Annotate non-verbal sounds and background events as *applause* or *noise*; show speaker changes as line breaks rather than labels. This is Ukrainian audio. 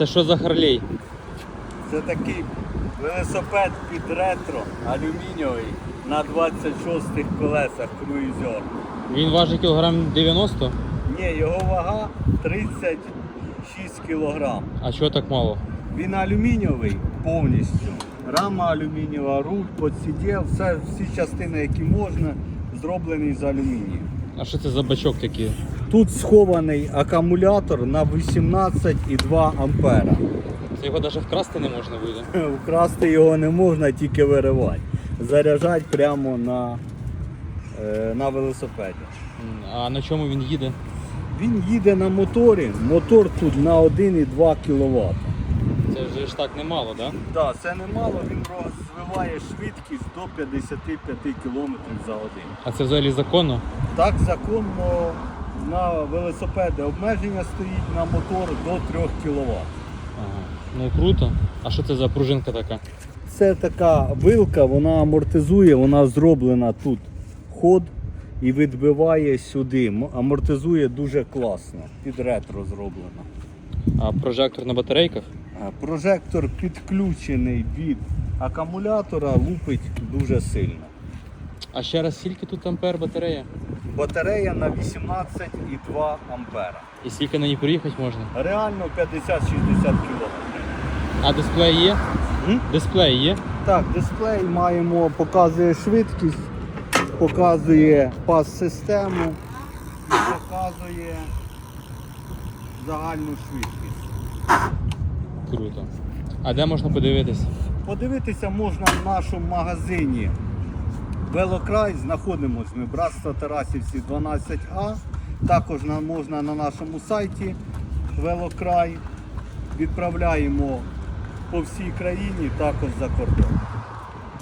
це що за Харлей?
Це такий велосипед під ретро, алюмінієвий на 26 колесах круїзер.
Він важить кілограм 90,
Ні, його вага 36 кілограм.
а чого так мало?
Він алюмінієвий повністю. Рама алюмінієва, руль, подсиділ, все, всі частини, які можна, зроблені з алюмінію.
А що це за бачок такий?
Тут схований акумулятор на 18,2 ампера.
Це його навіть вкрасти не можна буде. *laughs*
Вкрасти його не можна, тільки виривати. Заряджати прямо на, е, на велосипеді.
А на чому він їде?
Він їде на моторі. Мотор тут на 1,2 кВт.
Це вже ж так немало, так?
Так, це немало, він розвиває швидкість до 55 км за годину.
А це взагалі законно?
Так, законно на велосипеди обмеження стоїть на мотор до 3 кВт.
Ага. Ну круто. А що це за пружинка така?
Це така вилка, вона амортизує, вона зроблена тут ход і відбиває сюди. Амортизує дуже класно. Під ретро зроблено.
А прожектор на батарейках?
Прожектор підключений від акумулятора, лупить дуже сильно.
А ще раз скільки тут ампер батарея?
Батарея на 18,2 ампера.
І скільки на ній проїхати можна?
Реально 50-60 км.
А дисплей є?
М?
Дисплей є?
Так, дисплей маємо, показує швидкість, показує пас-систему і показує загальну швидкість.
Круто. А де можна подивитись?
Подивитися можна в нашому магазині Велокрай. Знаходимося ми Братство Тарасівці 12А. Також на- можна на нашому сайті Велокрай. Відправляємо по всій країні, також за кордон.